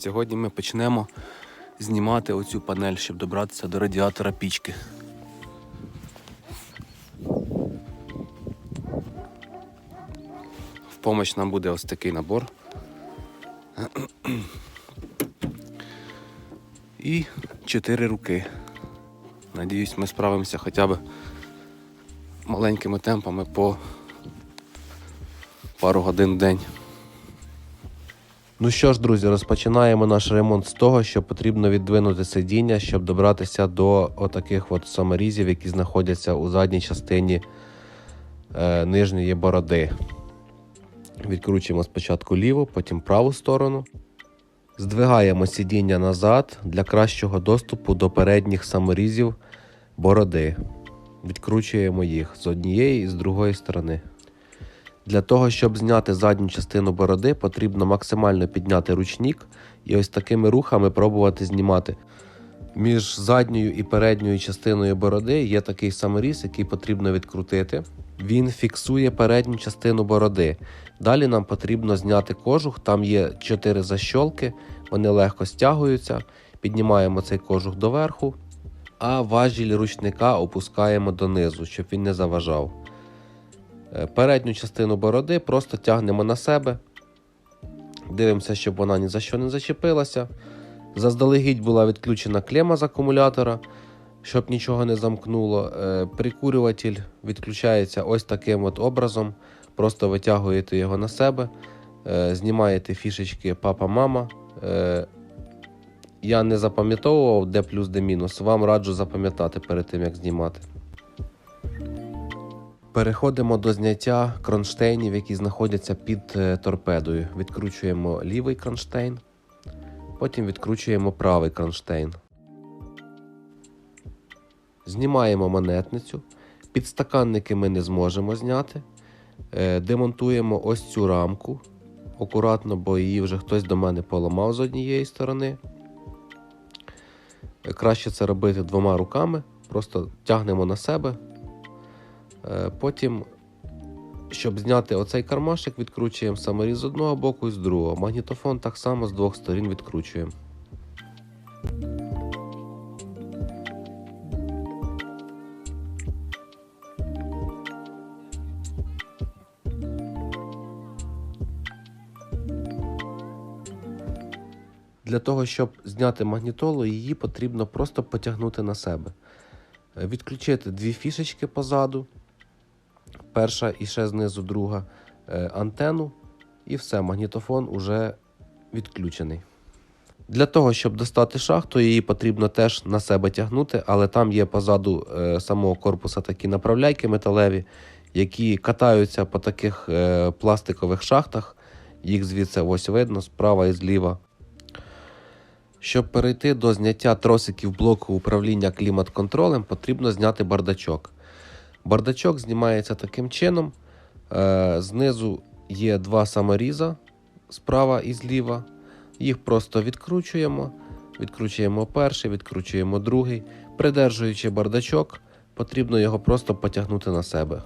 Сьогодні ми почнемо знімати оцю панель, щоб добратися до радіатора пічки. В помощь нам буде ось такий набор. І чотири руки. Надіюсь, ми справимося хоча б маленькими темпами по пару годин в день. Ну що ж, друзі, розпочинаємо наш ремонт з того, що потрібно віддвинути сидіння, щоб добратися до отаких от саморізів, які знаходяться у задній частині е, нижньої бороди. Відкручуємо спочатку ліву, потім праву сторону. Здвигаємо сидіння назад для кращого доступу до передніх саморізів бороди. Відкручуємо їх з однієї і з другої сторони. Для того, щоб зняти задню частину бороди, потрібно максимально підняти ручник і ось такими рухами пробувати знімати. Між задньою і передньою частиною бороди є такий саморіз, який потрібно відкрутити. Він фіксує передню частину бороди. Далі нам потрібно зняти кожух, там є 4 защолки, вони легко стягуються. Піднімаємо цей кожух доверху, а важіль ручника опускаємо донизу, щоб він не заважав. Е, Передню частину бороди просто тягнемо на себе. Дивимося, щоб вона ні за що не зачепилася. Заздалегідь була відключена клема з акумулятора, щоб нічого не замкнуло. Е, Прикурюватель відключається ось таким от образом. Просто витягуєте його на себе, е, знімаєте фішечки папа-мама. Я не запам'ятовував, де плюс, де мінус. Вам раджу запам'ятати перед тим, як знімати. Переходимо до зняття кронштейнів, які знаходяться під е, торпедою. Відкручуємо лівий кронштейн, потім відкручуємо правий кронштейн. Знімаємо монетницю. Підстаканники ми не зможемо зняти. Е, Демонтуємо ось цю рамку. Акуратно, бо її вже хтось до мене поламав з однієї сторони. Е, Краще це робити двома руками. Просто тягнемо на себе. Е, Потім, щоб зняти оцей кармашик, відкручуємо саморіз з одного боку і з другого. Магнітофон так само з двох сторін відкручуємо. Для того, щоб зняти магнітолу, її потрібно просто потягнути на себе. Е, Відключити дві фішечки позаду, перша і ще знизу друга е, антенну, і все, магнітофон уже відключений. Для того, щоб достати шахту, її потрібно теж на себе тягнути, але там є позаду е, самого корпуса такі направляйки металеві, які катаються по таких е, пластикових шахтах. Їх звідси ось видно справа і зліва. Щоб перейти до зняття тросиків блоку управління клімат-контролем, потрібно зняти бардачок. Бардачок знімається таким чином. Е, Знизу є два саморіза справа і зліва. Їх просто відкручуємо. Відкручуємо перший, відкручуємо другий. Придержуючи бардачок, потрібно його просто потягнути на себе.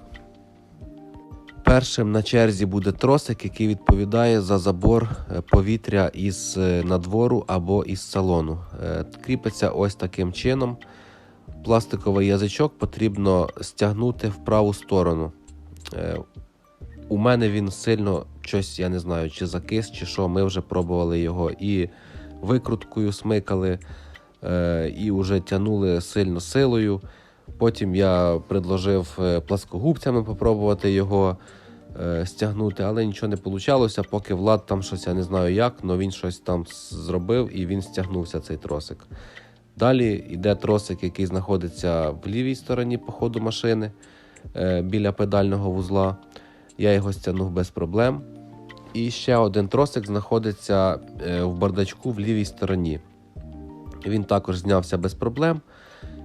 Першим на черзі буде тросик, який відповідає за забор е, повітря із е, надвору або із салону. Кріпиться ось таким чином. Пластиковий язичок потрібно стягнути в праву сторону. Е, У мене він сильно щось, я не знаю, чи закис, чи що. Ми вже пробували його і викруткою смикали, е, і вже тягнули сильно силою. Потім я предложив е, пласкогубцями попробувати його стягнути, але нічого не вийшло, поки Влад там щось, я не знаю як, але він щось там зробив і він стягнувся цей тросик. Далі йде тросик, який знаходиться в лівій стороні по ходу машини е, біля педального вузла. Я його стягнув без проблем. І ще один тросик знаходиться е, в бардачку в лівій стороні. Він також знявся без проблем.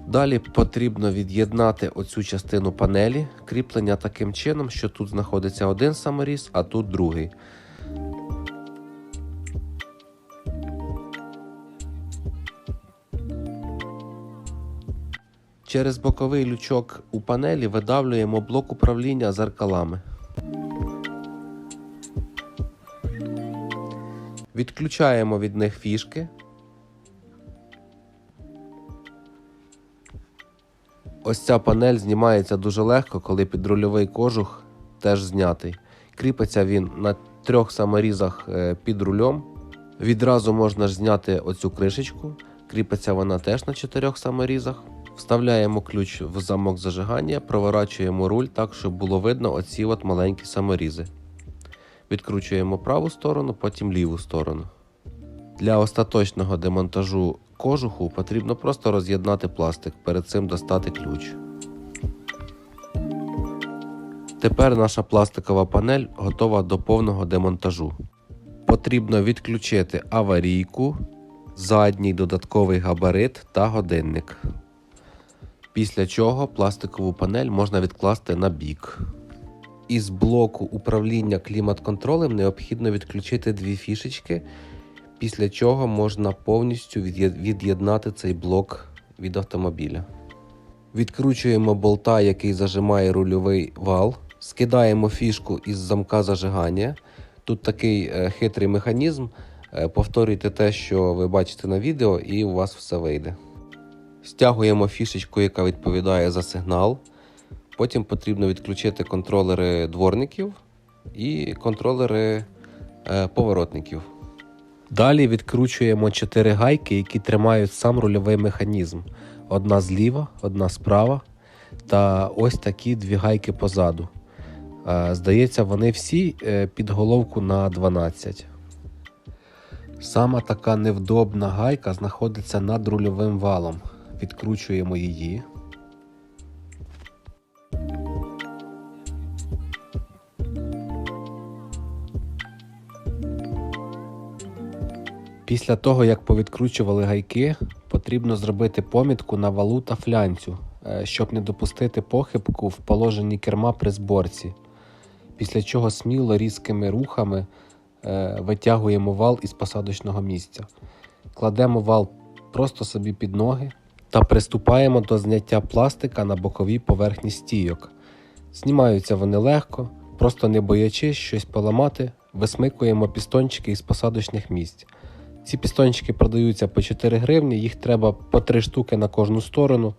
Далі потрібно від'єднати оцю частину панелі, кріплення таким чином, що тут знаходиться один саморіз, а тут другий. Через боковий лючок у панелі видавлюємо блок управління зеркалами. Відключаємо від них фішки. Ось ця панель знімається дуже легко, коли підрульовий кожух теж знятий. Кріпиться він на трьох саморізах е, під рулем. Відразу можна ж зняти оцю кришечку. Кріпиться вона теж на чотирьох саморізах. Вставляємо ключ в замок зажигання, проворачуємо руль так, щоб було видно оці от маленькі саморізи. Відкручуємо праву сторону, потім ліву сторону. Для остаточного демонтажу кожуху потрібно просто роз'єднати пластик, перед цим достати ключ. Тепер наша пластикова панель готова до повного демонтажу. Потрібно відключити аварійку, задній додатковий габарит та годинник. Після чого пластикову панель можна відкласти на бік. Із блоку управління клімат-контролем необхідно відключити дві фішечки, після чого можна повністю від'єднати цей блок від автомобіля. Відкручуємо болта, який зажимає рульовий вал, скидаємо фішку із замка зажигання. Тут такий е, хитрий механізм. Е, Повторюйте те, що ви бачите на відео, і у вас все вийде. Стягуємо фішечку, яка відповідає за сигнал. Потім потрібно відключити контролери дворників і контролери е, поворотників. Далі відкручуємо 4 гайки, які тримають сам рульовий механізм. Одна зліва, одна справа та ось такі дві гайки позаду. Е, Здається, вони всі е, під головку на 12. Сама така невдобна гайка знаходиться над рульовим валом. Відкручуємо її. Після того, як повідкручували гайки, потрібно зробити помітку на валу та флянцю, е, щоб не допустити похибку в положенні керма при зборці. Після чого сміло різкими рухами е, витягуємо вал із посадочного місця. Кладемо вал просто собі під ноги та приступаємо до зняття пластика на боковій поверхні стійок. Знімаються вони легко, просто не боячись щось поламати, висмикуємо пістончики із посадочних місць. Ці пістончики продаються по 4 гривні, їх треба по 3 штуки на кожну сторону.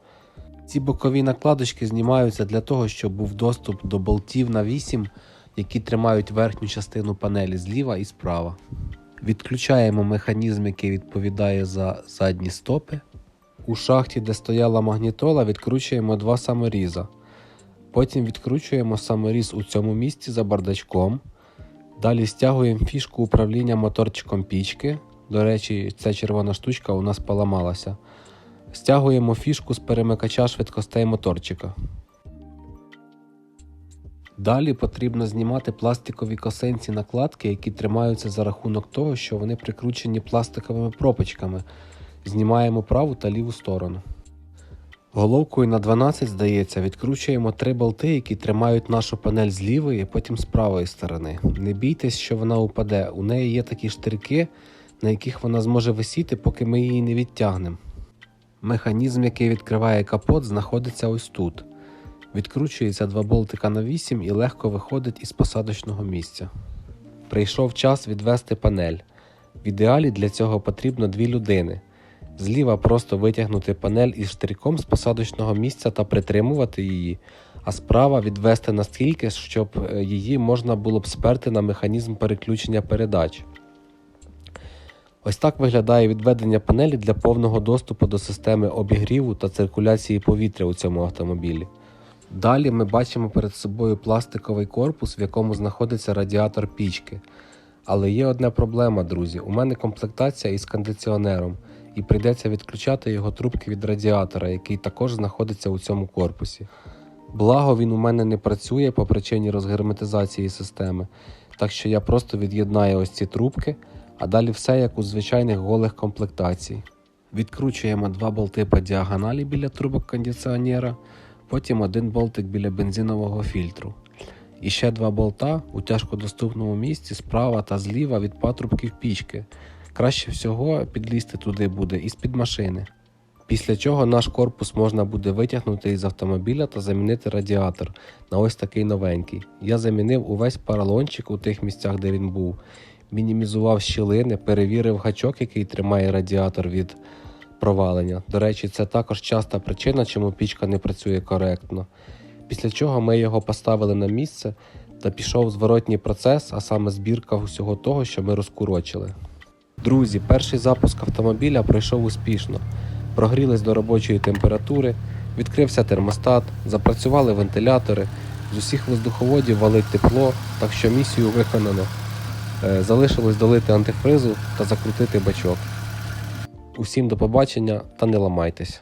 Ці бокові накладочки знімаються для того, щоб був доступ до болтів на 8, які тримають верхню частину панелі зліва і справа. Відключаємо механізм, який відповідає за задні стопи. У шахті, де стояла магнітола, відкручуємо два саморіза. Потім відкручуємо саморіз у цьому місці за бардачком. Далі стягуємо фішку управління моторчиком пічки. До речі, ця червона штучка у нас поламалася. Стягуємо фішку з перемикача швидкостей моторчика. Далі потрібно знімати пластикові косинці накладки, які тримаються за рахунок того, що вони прикручені пластиковими пропочками. Знімаємо праву та ліву сторону. Головкою на 12, здається, відкручуємо три болти, які тримають нашу панель з лівої, потім з правої сторони. Не бійтесь, що вона упаде. У неї є такі штирки, на яких вона зможе висіти, поки ми її не відтягнемо. Механізм, який відкриває капот, знаходиться ось тут. Відкручується два болтика на 8 і легко виходить із посадочного місця. Прийшов час відвести панель. В ідеалі для цього потрібно дві людини. Зліва просто витягнути панель із штриком з посадочного місця та притримувати її, а справа відвести настільки, щоб е, її можна було б сперти на механізм переключення передач. Ось так виглядає відведення панелі для повного доступу до системи обігріву та циркуляції повітря у цьому автомобілі. Далі ми бачимо перед собою пластиковий корпус, в якому знаходиться радіатор пічки. Але є одна проблема, друзі. У мене комплектація із кондиціонером, і прийдеться відключати його трубки від радіатора, який також знаходиться у цьому корпусі. Благо він у мене не працює по причині розгерметизації системи, так що я просто від'єднаю ось ці трубки, а далі все як у звичайних голих комплектацій. Відкручуємо два болти по діагоналі біля трубок кондиціонера, потім один болтик біля бензинового фільтру. І ще два болта у тяжкодоступному місці справа та зліва від патрубків пічки. Краще всього підлізти туди буде із під машини. Після чого наш корпус можна буде витягнути із автомобіля та замінити радіатор на ось такий новенький. Я замінив увесь поролончик у тих місцях, де він був. мінімізував щілини, перевірив гачок, який тримає радіатор від провалення. До речі, це також часта причина, чому пічка не працює коректно. Після чого ми його поставили на місце та пішов зворотній процес, а саме збірка усього того, що ми розкурочили. Друзі, перший запуск автомобіля пройшов успішно. Прогрілись до робочої температури, відкрився термостат, запрацювали вентилятори, з усіх воздуховодів валить тепло, так що місію виконано. Е, Залишилось долити антифризу та закрутити бачок. Усім до побачення та не ламайтесь.